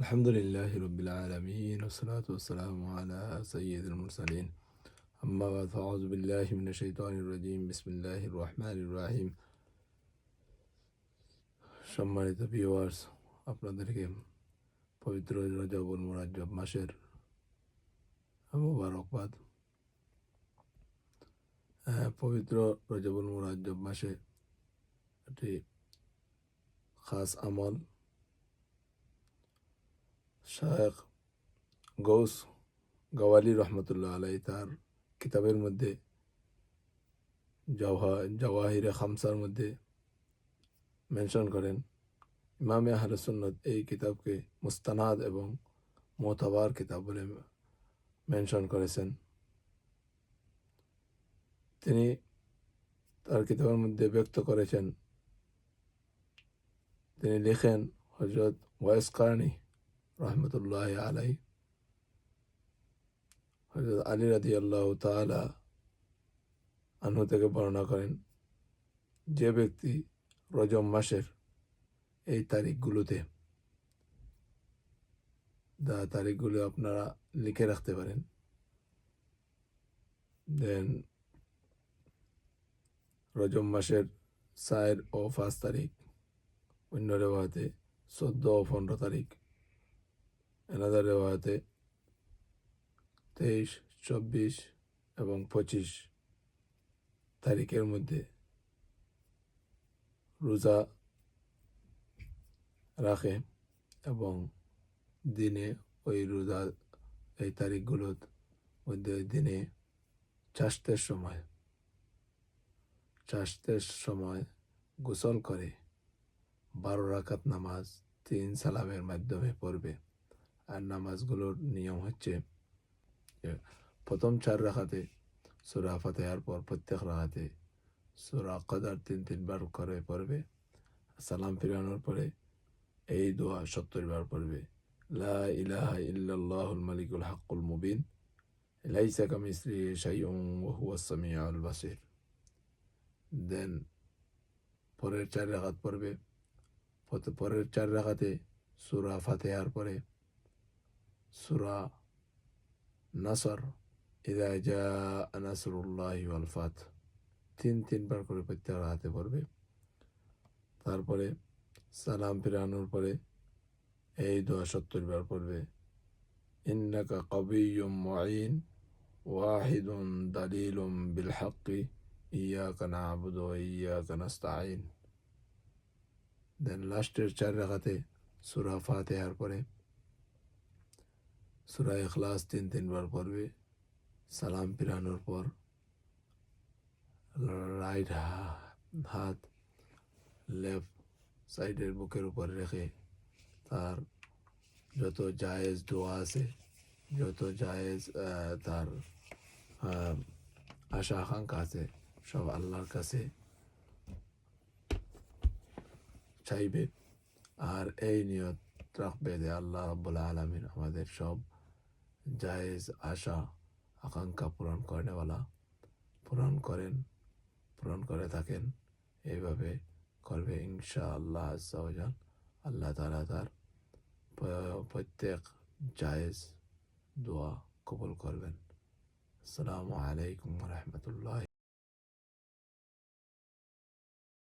الحمد لله رب العالمين والصلاة والسلام على سيد المرسلين أما بعد فأعوذ بالله من الشيطان الرجيم بسم الله الرحمن الرحيم সম্মানিত ভিউয়ার্স আপনাদেরকে পবিত্র রজবুল মুরাজ্জব মাসের মোবারকবাদ হ্যাঁ, পবিত্র রজবুল মুরাজ্জব মাসে একটি খাস আমল শায়েখ গৌস গওয়ালি রহমতুল্লাহ আলাই তার কিতাবের মধ্যে জওয়া জওয়াহিরে খামসার মধ্যে মেনশন করেন। ইমামে আহলসুন্নত এই কিতাবকে মুস্তানাদ এবং মোতাবার কিতাব বলে মেনশন করেছেন। তিনি তার কিতাবের মধ্যে ব্যক্ত করেছেন। তিনি লেখেন হজরত ওয়েস কারণী রহমতুল্লাহ আলাই হজরত আলী রাদি আল্লাহ তালা আনহু থেকে বর্ণনা করেন, যে ব্যক্তি রজম মাসের এই তারিখগুলোতে দা তারিখগুলো আপনারা লিখে রাখতে পারেন। দেন রজম মাসের চার ও পাঁচ তারিখ, অন্য রেওয়াতে চোদ্দ ও পনেরো তারিখ এনাদার রেওয়াতে তেইশ, চব্বিশ এবং পঁচিশ তারিখের মধ্যে রোজা রাখে এবং দিনে ওই রোজা, এই তারিখগুলোর মধ্যে ওই দিনে চাষতের সময় চাষতের সময় গোসল করে বারো রাকাত নামাজ তিন সালামের মাধ্যমে পড়বে। আর নামাজগুলোর নিয়ম হচ্ছে প্রথম চার রাখাতে সুরা ফাতেহার পর প্রত্যেক রাখাতে সুরা কদার তিন, তিনবার করে পড়বে। সালাম ফিরানোর পরে এই দোয়া সত্তর বার পড়বে। লা ইলাহা ইল্লাল্লাহুল মালিকুল হাক্কুল মুবিন। লাইসা কামিসলি শাইউন ওয়া হুয়াস বাসির। দেন পরের চার রাখাত পড়বে। পরের চার রাখাতে সুরা ফাতেহার পরে সুরা নাসর ইদা জা নাসরুল্লাহ ওয়াল ফাত তিন, তিনবার করে প্রত্যেক হাতে পড়বে। তারপরে সালাম ফিরানোর পরে এই দোয়া সত্তর বার পড়বে। ইন্নাকা কবিয়ুম মুঈন, ওয়াহিদুন দালিলুম বিল হাক্কি ইয়াকা নাবুদু ইয়াকা নাস্তাঈন. দেন লাস্টের চার রাখাতে সুরা ফাতেহার পরে সুরা এখলাস তিন তিনবার পড়বে, সালাম ফিরানোর পর রাইট হাত লেফট সাইডের বুকের উপর রেখে তার যত জায়েজ দোয়া আছে, যত জায়েজ তার আশা আকাঙ্ক্ষা আছে, সব আল্লাহর কাছে চাইবে। আর এই নিয়ত রাখবে যে আল্লাহ রব্বুল আলমিন আমাদের সব জায়েজ আশা, আকাঙ্ক্ষা পূরণ করেনেওয়ালা, পূরণ করেন, পূরণ করে থাকেন। এইভাবে করবে ইনশা আল্লাহ আজান আল্লাহ তালা তার প্রত্যেক জায়েজ দোয়া কবুল করবেন। আসসালামু আলাইকুম রহমতুল্লাহ